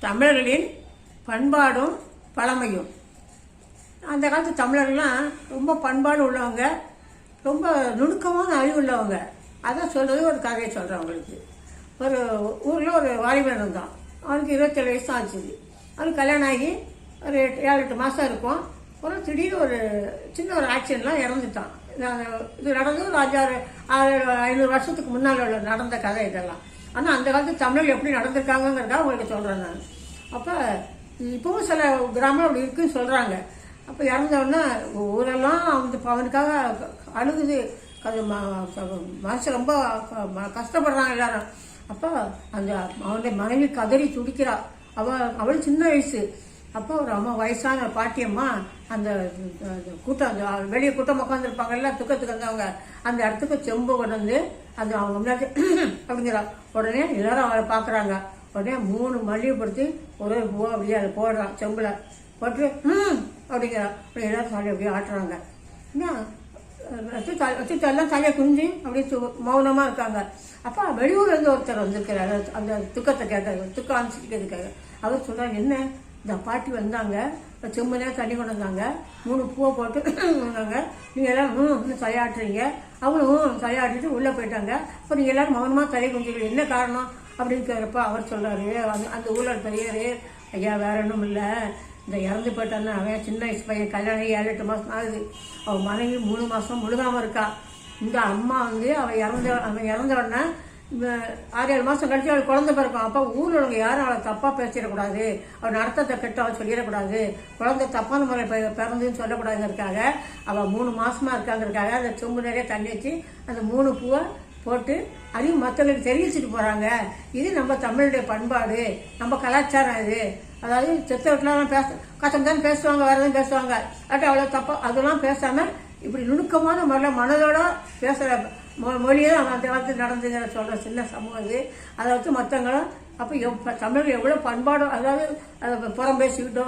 தமிழர்களின் பண்பாடும் பழமையும். அந்த காலத்து தமிழர்கள்லாம் ரொம்ப பண்பாடு உள்ளவங்க ரொம்ப நுணுக்கமான அறிவு உள்ளவங்க. அதான் சொல்கிறது ஒரு கதையை சொல்கிறேன் அவங்களுக்கு ஒரு ஊரில் ஒரு வாலிபன் இருந்தான். அவனுக்கு இருபத்தேழு வயசு தான் ஆச்சு. அவனுக்கு கல்யாணம் ஆகி ஒரு எட்டு- ஏழு எட்டு மாதம் இருக்கும். ஒரு திடீர்னு ஒரு சின்ன ஒரு ஆக்சிடென்ட்லாம் இறந்துட்டான். இது நடந்து ஒரு அஞ்சாறு ஆறு ஐநூறு வருஷத்துக்கு முன்னால் உள்ள நடந்த கதை இதெல்லாம். ஆனால் அந்த காலத்து தமிழ் எப்படி நடந்திருக்காங்கிறதா உங்களுக்கு சொல்கிறேன் நான். அப்போ இப்போவும் சில கிராமம் அப்படி இருக்குன்னு சொல்கிறாங்க அப்போ இறந்தவொன்னே ஊரெல்லாம் வந்து அவனுக்காக அழுகுது. அது மனசு ரொம்ப கஷ்டப்படுறான் எல்லாரும். அப்போ அந்த அவனுடைய மனைவி கதறி துடிக்கிறா. அவள் அவள் சின்ன வயசு. அப்போ ஒரு அம்மா வயசான பாட்டியம்மா அந்த கூட்டம் அந்த வெளியே கூட்டம் உட்காந்துருப்பாங்கல்ல துக்கத்துக்கு வந்தவங்க அந்த இடத்துக்கு செம்பு கொண்டு வந்து அந்த அவங்க முன்னாடி அப்படிங்கிறா உடனே எல்லாரும் அவளை பார்க்குறாங்க. உடனே மூணு மல்லிகைப்படுத்தி ஒரு ஒரு பூவை அப்படியே அதை போடுறான் செம்பில் போட்டு ம் அப்படிங்கிறா. அப்படி எல்லாரும் சாலி அப்படியே ஆட்டுறாங்க. என்ன? வச்சு வச்சு எல்லாம் தலையை குஞ்சு அப்படியே சு- இருக்காங்க. அப்போ வெளியூர்லேருந்து ஒருத்தர் வந்திருக்கிறாரு. அந்த துக்கத்தை கேட்கறது துக்கம் அனுப்பிச்சிக்கிறதுக்காக அவர் சொல்றாரு என்ன? இந்த பாட்டி வந்தாங்க. செம்மனே தண்ணி கொண்டு வந்தாங்க. மூணு பூவை போட்டு வந்தாங்க. நீங்கள் எல்லாம் ம் இன்னும் தலையாட்டுறீங்க. அவங்களும் தலையாட்டிட்டு உள்ளே போயிட்டாங்க. அப்போ நீங்கள் எல்லோரும் மௌனமாக தலை குஞ்சுக்கிறீங்க என்ன காரணம்? அப்படின்னு கேட்குறப்ப அவர் சொல்கிறாரு அந்த அந்த ஊரில் பெரியவர் ஐயா வேற ஒன்றும் இல்லை. இந்த இறந்து போயிட்டான்னு அவன் சின்ன வயசு பையன் கல்யாணம் ஏழு எட்டு மாதம் ஆகுது. அவன் மனைவி மூணு மாதம் முழுகாமல் இருக்கா. இந்த அம்மா வந்து அவன் இறந்த அவன் இறந்த உடனே ஆறு ஏழு மாதம் கழிச்சு அவள் குழந்தை பிறக்கும். அப்போ ஊரில் உள்ளவங்க யாரும் அவளை தப்பாக பேசிடக்கூடாது. அவள் நடத்தத்தை கெட்டு அவள் சொல்லிடக்கூடாது. குழந்தை தப்பான முறை பிறந்துன்னு சொல்லக்கூடாதுங்கிறதுக்காக அவள் மூணு மாதமாக இருக்காங்கிறதுக்காக அந்த சொம்பு நிறைய தண்ணி வச்சு அந்த மூணு பூவை போட்டு அதையும் மற்றவங்களுக்கு தெரிவிச்சுட்டு போகிறாங்க இது நம்ம தமிழுடைய பண்பாடு. நம்ம கலாச்சாரம் இது. அதாவது செத்த வீட்டிலாம் பேச கஷ்டம் தான் பேசுவாங்க வேறு எதுவும் பேசுவாங்க. அட்டு அவ்வளோ தப்பாக அதெல்லாம் பேசாமல் இப்படி நுணுக்கமான முறையில் மனதோட பேசுகிற மொ மொழியை தான் அந்த காலத்தில் நடந்துங்கிற சொல்கிற சின்ன சமூகம் இது. அதை வச்சு மற்றவங்களும் அப்போ எவ் தமிழ் எவ்வளோ பண்பாடோ அதாவது அதை புறம் பேசிக்கிட்டோ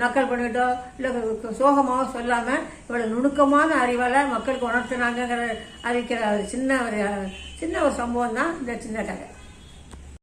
நக்கல் பண்ணிக்கிட்டோ இல்லை சோகமாகவும் சொல்லாமல் இவ்வளோ நுணுக்கமான அறிவால் மக்களுக்கு உணர்த்தினாங்கிற அறிவிக்கிற ஒரு சின்ன ஒரு சின்ன ஒரு சம்பவம் தான் இந்த சின்ன கதை.